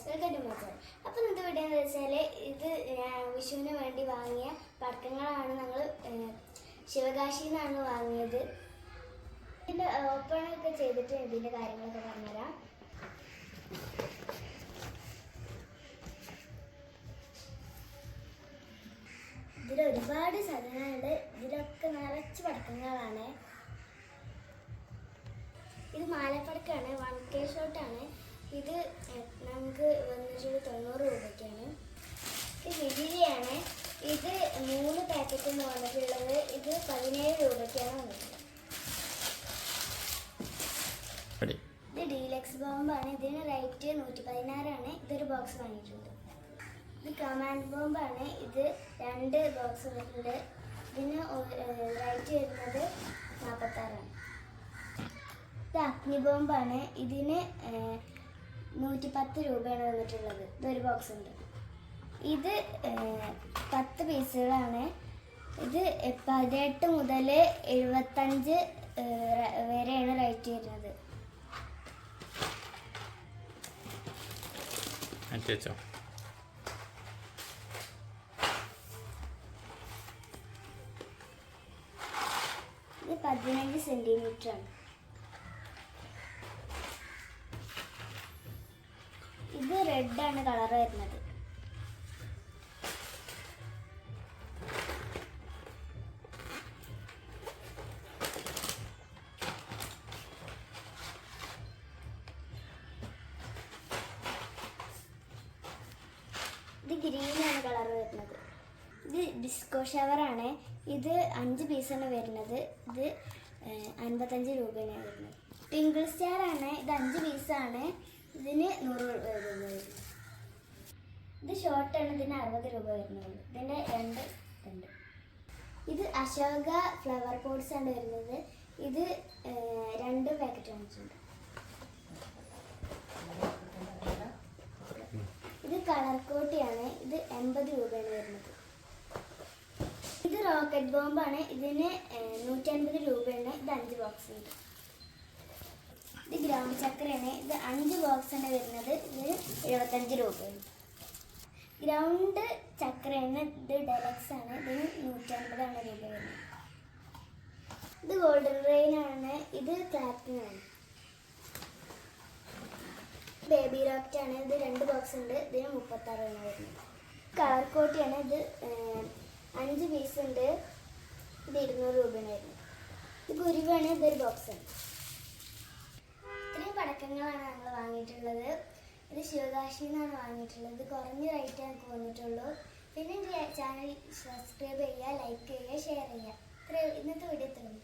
അപ്പോൾ ഇന്നത്തെ വീഡിയോ എന്ന് വെച്ചാൽ ഇത് വിഷുവിന് വേണ്ടി വാങ്ങിയ പടക്കങ്ങളാണ് ഞങ്ങൾ ശിവകാശിയിൽ നിന്നാണ് വാങ്ങിയത്. ഇതിന്റെ ഓപ്പണൊക്കെ ചെയ്തിട്ട് ഇതിന്റെ കാര്യങ്ങളൊക്കെ പറഞ്ഞുതരാം. ഇതിൽ ഒരുപാട് സാധനങ്ങളുണ്ട്. ഇതിലൊക്കെ നിറച്ച് പടക്കങ്ങളാണ്. ഇത് മാലപ്പടക്കാണ് വൺ കെ ഷോട്ടാണ്. ഇത് നമുക്ക് വന്നിട്ട് തൊണ്ണൂറ് രൂപയ്ക്കാണ്. ഇത് വിജിലിയാണ് ഇത് മൂന്ന് പാക്കറ്റാണ് വന്നിട്ടുള്ളത് ഇത് പതിനേഴ് രൂപയ്ക്കാണ് വന്നിട്ടുള്ളത്. ഇത് ഡീലക്സ് ബോംബാണ്. ഇതിന് റേറ്റ് നൂറ്റി പതിനാറാണ് ഇതൊരു ബോക്സ് വാങ്ങിയിട്ടുണ്ട്. ഇത് കമാൻഡ് ബോംബാണ്. ഇത് രണ്ട് ബോക്സ് വന്നിട്ടുണ്ട് ഇതിന് റേറ്റ് വരുന്നത് നാൽപ്പത്താറാണ് ഇത് അഗ്നി ബോംബാണ് ഇതിന് നൂറ്റി പത്ത് രൂപയാണ് വന്നിട്ടുള്ളത്. ഇതൊരു ബോക്സ് ഉണ്ട്. ഇത് പത്ത് പീസുകളാണ്. ഇത് പതിനെട്ട് മുതൽ എഴുപത്തഞ്ച് വരെയാണ് റേറ്റ് വരുന്നത്. ഇത് പതിനഞ്ച് സെന്റിമീറ്റർ റെഡ് ആണ് കളർ വരുന്നത്. ഇത് ഗ്രീൻ ആണ് കളർ വരുന്നത്. ഇത് ഡിസ്കോ ഷവറാണ് ഇത് അഞ്ച് പീസാണ് വരുന്നത്. ഇത് അൻപത്തഞ്ച് രൂപയാണ് വരുന്നത്. ടിങ്കിൾ സ്റ്റാർ ആണ്. ഇത് അഞ്ച് പീസാണ് ഇതിന് നൂറ് രൂപ വരുന്നത്. ഇത് ഷോർട്ടാണ് ഇതിന് അറുപത് രൂപ വരുന്നത്. ഇതിന്റെ രണ്ട് രണ്ട്. ഇത് അശോക ഫ്ലവർ പോട്ട്സ് ആണ് വരുന്നത്. ഇത് രണ്ട് പാക്കറ്റ് വാങ്ങിച്ചിട്ടുണ്ട് ഇത് കളർ കോട്ടിയാണ് ഇത് എൺപത് രൂപയാണ് വരുന്നത്. ഇത് റോക്കറ്റ് ബോംബാണ് ഇതിന് നൂറ്റൻപത് രൂപയാണ്. ഇത് അഞ്ച് ബോക്സ് ഉണ്ട്. ഇത് ഗ്രൗണ്ട് ചക്രയാണ് ഇത് അഞ്ച് ബോക്സ് തന്നെ വരുന്നത് ഇത് എഴുപത്തഞ്ച് രൂപയാണ്. ഗ്രൗണ്ട് ചക്രയാണ് ഇത് ഡെലക്സ് ആണ്. ഇതിന് നൂറ്റമ്പതാണ് രൂപ വരുന്നത്. ഇത് ഗോൾഡൻ റെയിൻ ആണ്. ഇത് പ്ലാറ്റിനം ആണ്. ബേബി റോക്റ്റ് ആണ്. ഇത് രണ്ട് ബോക്സ് ഉണ്ട്. ഇതിന് മുപ്പത്താറ് രൂപ വരുന്നത്. കളർ കോട്ടിയാണ് ഇത്. അഞ്ച് പീസ് ഉണ്ട്. ഇത് ഇരുന്നൂറ് രൂപയാണ് വരുന്നത്. ഇത് ഗുരുവാണ്. ഇതൊരു ബോക്സ് ആണ്. ഇത്രയും പടക്കങ്ങളാണ് വാങ്ങിയിട്ടുള്ളത് ഇത് എന്നാണ് വാങ്ങിയിട്ടുള്ളത്. കുറഞ്ഞ റേറ്റ് എനിക്ക് വന്നിട്ടുള്ളൂ. പിന്നെ ചാനൽ സബ്സ്ക്രൈബ് ചെയ്യുക ലൈക്ക് ചെയ്യുക ഷെയർ ചെയ്യുക. ഇന്നത്തെ വീഡിയോ ഇത്രയും